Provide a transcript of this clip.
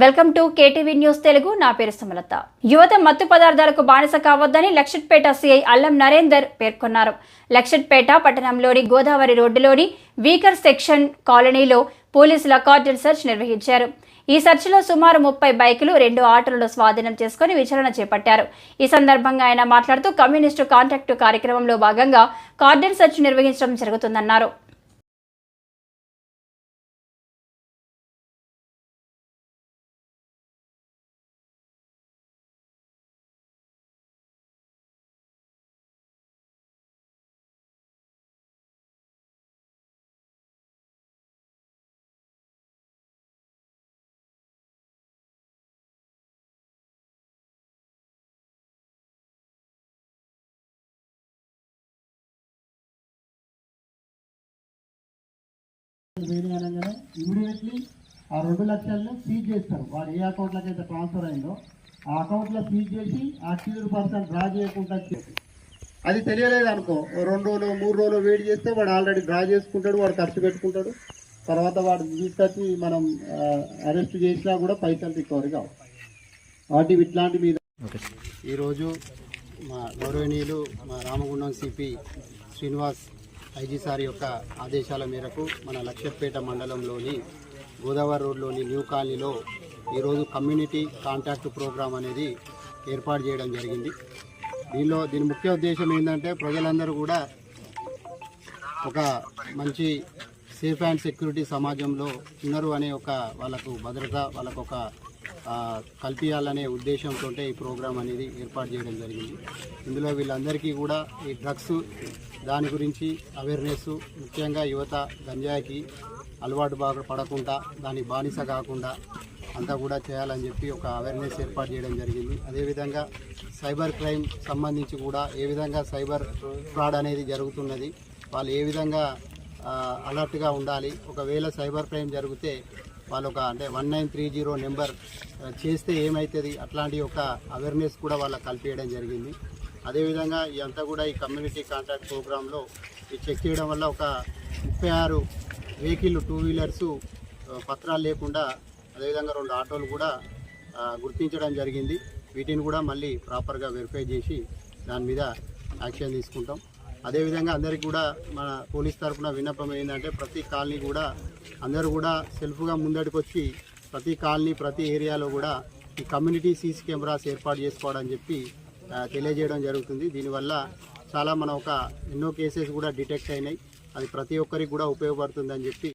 Welcome to KTV news Telugu. నా పేరు సుమలత. యువత మత్తు పదార్థాలకు బానిస కావద్దని లక్షట్పేట సిఐ అల్లం నరేందర్ పేర్కొన్నారు. లక్షట్పేట పట్టణంలోని గోదావరి రోడ్డులోని వీకర్ సెక్షన్ కాలనీలో పోలీసుల కార్డన్ సెర్చ్ నిర్వహించారు. ఈ సెర్చ్లో సుమారు ముప్పై బైకులు రెండు ఆటోలను స్వాధీనం చేసుకుని విచారణ చేపట్టారు. ఈ సందర్భంగా ఆయన మాట్లాడుతూ కమ్యూనిస్టు కాంట్రాక్టు కార్యక్రమంలో భాగంగా కార్డన్ సెర్చ్ నిర్వహించడం జరుగుతుందన్నారు. వేరే అనగానే ఇమీడియట్లీ ఆ రెండు లక్షలను సీజ్ చేస్తారు. వాడు ఏ అకౌంట్లోకి అయితే ట్రాన్స్ఫర్ అయిందో ఆ అకౌంట్లో సీజ్ చేసి ఆ క్యూర్ పర్సన్ డ్రా చేయకుండా అది తెలియలేదు అనుకో. రెండు రోజులు మూడు రోజులు వెయిట్ చేస్తే వాడు ఆల్రెడీ డ్రా చేసుకుంటాడు వాడు ఖర్చు పెట్టుకుంటాడు. తర్వాత వాడు తీసుకొచ్చి మనం అరెస్ట్ చేసినా కూడా పైసలు రికవరీ కావు. వాటి ఇట్లాంటి మీద. ఈరోజు మా గౌరవనీయులు మా Ramagundam CP Srinivas IG sir యొక్క ఆదేశాల మేరకు మన లక్ష్యపేట మండలంలోని గోదావరి రోడ్లోని న్యూ కాలనీలో ఈరోజు కమ్యూనిటీ కాంటాక్ట్ ప్రోగ్రాం అనేది ఏర్పాటు చేయడం జరిగింది. దీనిలో దీని ముఖ్య ఉద్దేశం ఏంటంటే ప్రజలందరూ కూడా ఒక మంచి సేఫ్ అండ్ సెక్యూరిటీ సమాజంలో ఉన్నారు అనే ఒక వాళ్ళకు భద్రత వాళ్ళకు ఒక కల్పించాలనే ఉద్దేశంతో ఈ ప్రోగ్రాం అనేది ఏర్పాటు చేయడం జరిగింది. ఇందులో వీళ్ళందరికీ కూడా ఈ డ్రగ్స్ దాని గురించి అవేర్నెస్ ముఖ్యంగా యువత గంజాయికి అలవాటు బాగా పడకుండా దాని బానిస కాకుండా అంతా కూడా చేయాలని చెప్పి ఒక అవేర్నెస్ ఏర్పాటు చేయడం జరిగింది. అదేవిధంగా సైబర్ క్రైమ్ సంబంధించి కూడా ఏ విధంగా సైబర్ ఫ్రాడ్ అనేది జరుగుతున్నది వాళ్ళు ఏ విధంగా అలర్ట్గా ఉండాలి ఒకవేళ సైబర్ క్రైమ్ జరిగితే వాళ్ళు ఒక అంటే one nine three zero number చేస్తే ఏమవుతుంది అట్లాంటి ఒక అవేర్నెస్ కూడా వాళ్ళకి కల్పించడం జరిగింది. అదేవిధంగా ఇదంతా కూడా ఈ కమ్యూనిటీ కాంట్రాక్ట్ ప్రోగ్రాంలో ఈ చెక్ చేయడం వల్ల ఒక ముప్పై ఆరు వెహికల్ టూ వీలర్స్ పత్రాలు లేకుండా అదేవిధంగా రెండు ఆటోలు కూడా గుర్తించడం జరిగింది. వీటిని కూడా మళ్ళీ ప్రాపర్గా వెరిఫై చేసి దాని మీద యాక్షన్ తీసుకుంటాం. అదేవిధంగా అందరికీ కూడా మన పోలీస్ తరఫున విన్నపం ఏంటంటే ప్రతి కాలనీ కూడా అందరూ కూడా సెల్ఫ్గా ముందడికొచ్చి ప్రతి కాలనీ ప్రతి ఏరియాలో కూడా ఈ కమ్యూనిటీ సీసీ కెమెరాస్ ఏర్పాటు చేసుకోవడం చెప్పి తెలియజేయడం జరుగుతుంది. దీనివల్ల చాలా మన ఒక ఎన్నో కేసెస్ కూడా డిటెక్ట్ అయినాయి. అది ప్రతి ఒక్కరికి కూడా ఉపయోగపడుతుందని చెప్పి